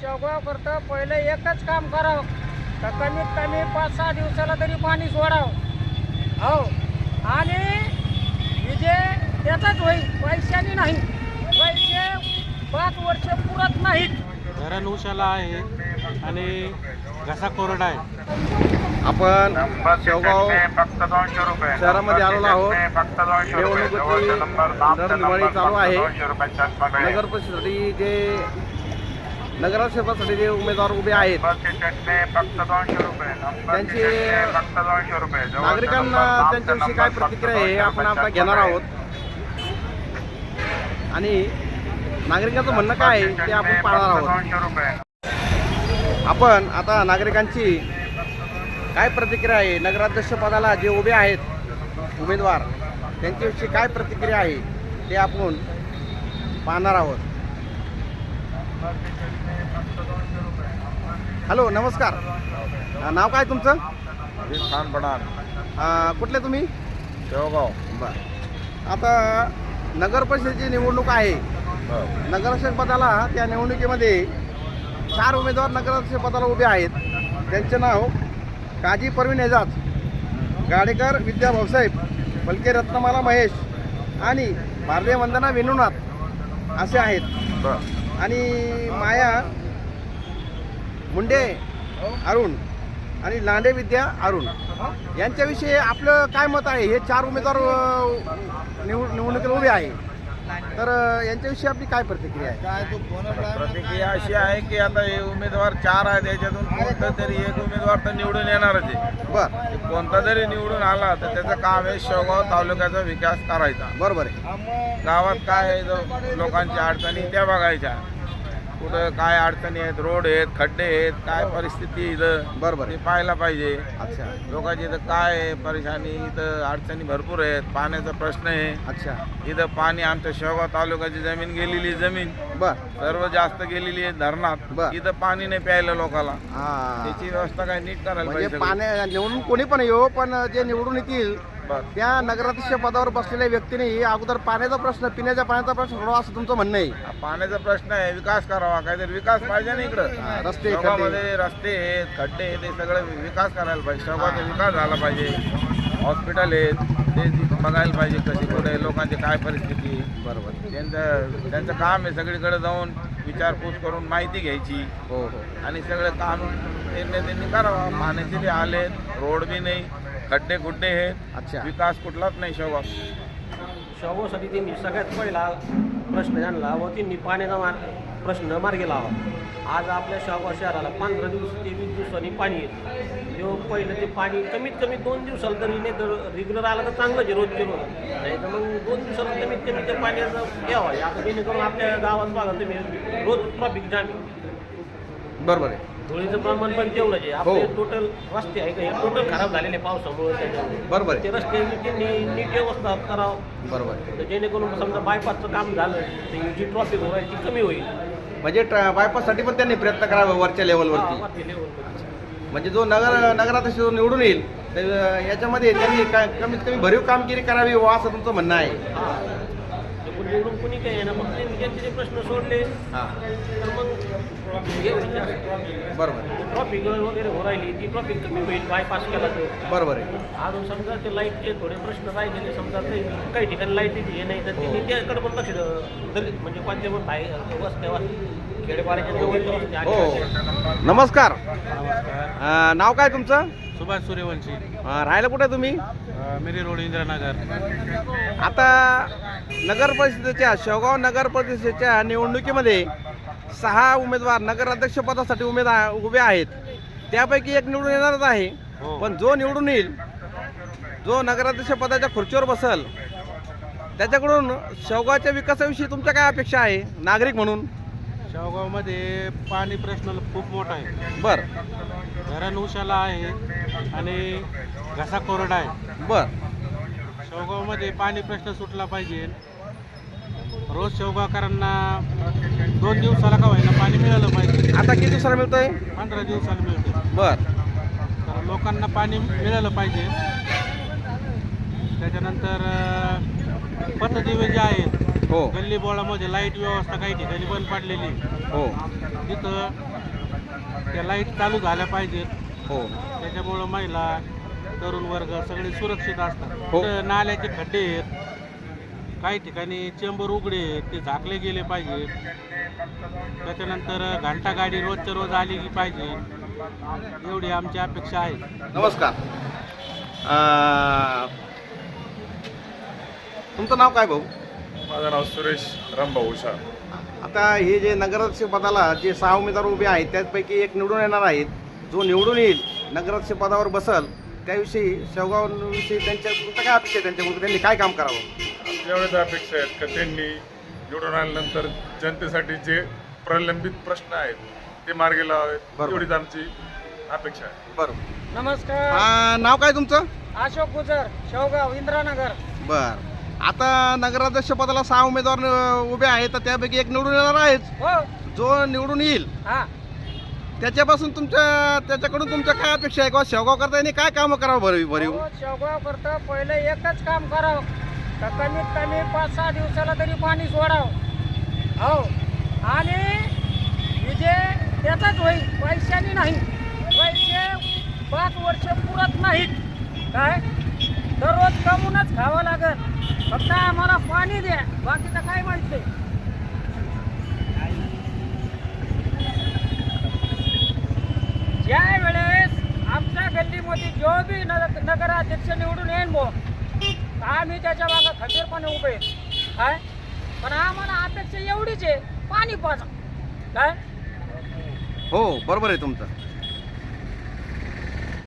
शेवगाव करतं. पहिले एकच काम करावं. तर कमीत कमी पाच सहा दिवसाला तरी पाणी सोडावं. हो. आणि विजय त्याचाच होईल. पैशाने नाही. पैसे पाच वर्ष पुरत नाहीत. धरण उशाला आहे आणि घसा कोरडा आहे. आपण शेवगाव फक्त दोनशे रुपये. शहरामध्ये आलेलो आहोत. निवडणुकीची नंबर चालू आहे. नगर परिषदेसाठी जे नगराध्यक्षपदासाठी जे उमेदवार उभे आहेत त्यांची नागरिकांना त्यांच्याविषयी काय प्रतिक्रिया आहे हे आपण आता घेणार. आहोत. आणि नागरिकांचं म्हणणं काय आहे ते आपण पाहणार आहोत. आपण आता नागरिकांची काय प्रतिक्रिया आहे? नगराध्यक्ष पदाला जे उभे आहेत उमेदवार त्यांच्याविषयी काय प्रतिक्रिया आहे ते आपण पाहणार आहोत. हॅलो नमस्कार. अ, नाव काय तुमचं? खान पठाण. अ, कुठले तुम्ही? शेवगाव बर. आता नगर परिषदेची निवडणूक आहे. नगराध्यक्ष पदाला त्या निवडणुकीमध्ये चार उमेदवार नगराध्यक्ष पदाला उभे आहेत. त्यांचे नाव काजी परवीन एजाज गाडेकर विद्या भाऊसाहेब बलके रत्नमाला महेश आणि भारतीय वंदना विनुनाथ असे आहेत. आणि माया मुंडे अरुण आणि लांडे विद्या अरुण. यांच्याविषयी आपलं काय मत आहे? हे चार उमेदवार निवड निवडणुकीला उभे आहे. तर यांच्याविषयी आपली काय प्रतिक्रिया आहे? प्रतिक्रिया अशी आहे की आता हे उमेदवार चार आहेत याच्यातून कोणता तरी एक उमेदवार तर निवडून येणारच आहे. बर. कोणता जरी निवडून आला तर त्याचं काम आहे शेवगाव तालुक्याचा विकास करायचा. बरोबर आहे. गावात काय आहे लोकांच्या अडचणी त्या बघायच्या. कुठं काय अडचणी आहेत रोड आहेत खड्डे आहेत काय परिस्थिती इथं बरोबर ते पाहायला पाहिजे. अच्छा. लोकांची इथं काय आहे परेशानी इथं अडचणी भरपूर आहेत पाण्याचा प्रश्न आहे. अच्छा. इथं पाणी आमच्या शेवगाव तालुक्याची जमीन गेलेली जमीन. बर. सर्व जास्त गेलेली आहे धरणात. बर. इथं पाणी नाही प्यायला लोकांना हा. त्याची व्यवस्था काय नीट करायला म्हणजे पाहिजे पाण्या निवडून कोणी पण येऊ पण जे निवडून येतील. त्या नगराध्यक्ष पदावर बसलेल्या व्यक्तीने अगोदर पाण्याचा प्रश्न पिण्याच्या पाण्याचा प्रश्न सोडवा असं तुमचं म्हणणं आहे? पाण्याचा प्रश्न आहे. विकास करावा. काहीतरी विकास पाहिजे ना इकडं. रस्ते, शेवगावमध्ये रस्ते आहेत खड्डे आहेत हे सगळं विकास करायला पाहिजे. शेवगावचा विकास झाला पाहिजे. हॉस्पिटल आहेत ते बघायला पाहिजे कशी कुठे लोकांची काय परिस्थिती आहे. बरोबर. त्यांचं त्यांचं काम आहे सगळीकडे जाऊन विचारपूस करून माहिती घ्यायची. हो हो. आणि सगळं काम त्यांनी त्यांनी करावं. पाण्याचे बी आलेत रोड बी नाही. खड्डे खुड्डे आहेत अच्छा. विकास कुठलाच नाही शेवगाव शेवगावसाठी त्यांनी सगळ्यात पहिला प्रश्न आणला व त्यांनी पाण्याचा मार प्रश्न मार्गी लावा आज आपल्या शेवगाव शहराला पंधरा दिवस ते वीस दिवसांनी पाणी येतं. तेव्हा पहिलं ते पाणी कमीत कमी दोन दिवसाला तरी नाही तर रेग्युलर आलं तर चांगलं आहे रोज रोज. नाही तर मग दोन दिवसाला कमीत कमी ते पाण्याचं घ्यावं आता जेणेकरून आपल्या गावात बघा तुम्ही रोज ट्रॉफिक जाम. बरोबर आहे. धुळीचं प्रमाण पण तेवढंच आहे. हो. आपले टोटल रस्ते आहे का? हे टोटल खराब झालेले पावसामुळे त्याच्यामुळे. बरोबर ते आहे रस्ते नीट व्यवस्था करावं. बरोबर आहे. तर जेणेकरून समजा बायपासचं काम झालं तर जी ट्रॉफिक होईल ती कमी होईल. म्हणजे बायपाससाठी पण त्यांनी प्रयत्न करावे वरच्या हा, लेवलवरती वरती level वर. म्हणजे जो नगर नगराध्यक्ष जो निवडून येईल तर याच्यामध्ये त्यांनी काय कमीत कमी भरीव कामगिरी करावी वा असं तुमचं म्हणणं आहे. हा. कोणी निवडून कोणी आहे ना मग त्यांनी त्यांचे जे प्रश्न सोडले हां. तर मग हे होईल. बरोबर. ट्रॉफिक वगैरे हो राहिली ती ट्रॉफिक कमी होईल बायपास केला तर बरोबर आहे. अजून समजा ते लाईटचे थोडे प्रश्न राहिलेले समजा ते काही ठिकाणी लाईटीची हे नाही तर त्यांनी त्याकडे पण लक्ष. दलित म्हणजे कोणत्या पण आहे वस्त्या खेडेपाड्याच्या आणि हो. नमस्कार. नाव काय तुमचं? सुभाष सूर्यवंशी. अं, राहायला कुठे तुम्ही? मिरी रोड इंदिरानगर. आता नगर परिषदेच्या शेवगाव नगर परिषदेच्या निवडणुकीमध्ये सहा उमेदवार नगराध्यक्ष पदासाठी उमेदवार उभे आहेत. त्यापैकी एक निवडून येणारच आहे. हो. पण जो निवडून येईल जो नगराध्यक्ष पदाच्या खुर्चीवर बसल त्याच्याकडून शेवगावच्या विकासाविषयी तुमच्या काय अपेक्षा आहे? नागरिक म्हणून. शेवगावमध्ये पाणी प्रश्न खूप मोठा आहे. बर. धरण उशाला आहे आणि घसा कोरडा आहे. बर. शेवगावमध्ये पाणी प्रश्न सुटला पाहिजे. रोज शेवगावकरांना दोन दिवसाला का होईना पाणी मिळालं पाहिजे. आता किती दिवसाला मिळतंय? पंधरा दिवसाला मिळते बर. तर लोकांना पाणी मिळालं पाहिजे. त्याच्यानंतर अं, पथदिवे जे आहेत हो. गल्ली बोळामध्ये लाइट व्यवस्था काही ठिकाणी बंद पडलेली. हो. तिथं त्या लाइट चालू झाल्या पाहिजेत. हो. त्याच्यामुळं महिला तरुण वर्ग सगळे सुरक्षित असतात. हो. नाल्याचे खड्डे आहेत. काही ठिकाणी चेंबर उघडे आहेत. ते झाकले गेले पाहिजेत. त्याच्यानंतर घंटा गाडी रोजच्या रोज आली की पाहिजे. एवढी आमची अपेक्षा आहे. नमस्कार. अं, तुमचं नाव काय भाऊ? माझं नाव सुरेश रामभाऊ उषा. आता हे जे नगराध्यक्ष पदाला जे सहा उमेदवार उभे आहेत त्यापैकी एक निवडून येणार आहेत. जो निवडून येईल नगराध्यक्ष पदावर बसल त्याविषयी शेवगावविषयी त्यांच्या काय अपेक्षा आहे त्यांच्याकडून? त्यांनी काय काम करावं? एवढ्याच अपेक्षा आहेत का त्यांनी निवडून आल्यानंतर जनतेसाठी जे प्रलंबित प्रश्न आहेत ते मार्गी लावावेत. बरोबर. एवढीच आमची अपेक्षा आहे. बरं नमस्कार. आ, नाव काय तुमचं? अशोक गुजर शेवगाव इंद्रानगर. बर. आता नगराध्यक्ष पदाला सहा उमेदवार उभे आहेत तर त्यापैकी एक निवडून येणार आहेच. हो. जो निवडून येईल. हा. त्याच्यापासून तुमच्या त्याच्याकडून तुमच्या काय अपेक्षा आहे? किंवा शेवगावकरता यांनी काय कामं करावं भरीव भरीव शेवगाव करता पहिले एकच काम करावं. का कमीत कमी पाच सहा दिवसाला तरी पाणी सोडावं. हो. आणि विजय त्याचाच होईल. पैशाने नाही. पैसे पाच वर्ष पुरत नाहीत. काय? दररोज कमवूनच खावं लागेल. फक्त आम्हाला पाणी द्या बाकीचं काय माहीत? नाही ज्या वेळेस आमच्या गल्लीमध्ये जो बी नगर नगराध्यक्ष निवडून येईन बो आम्ही त्याच्या मागं खंबीरपणे उभे. काय? पण आम्हाला अपेक्षा एवढीच आहे पाणी पाजा. काय? हो बरोबर आहे तुमचं.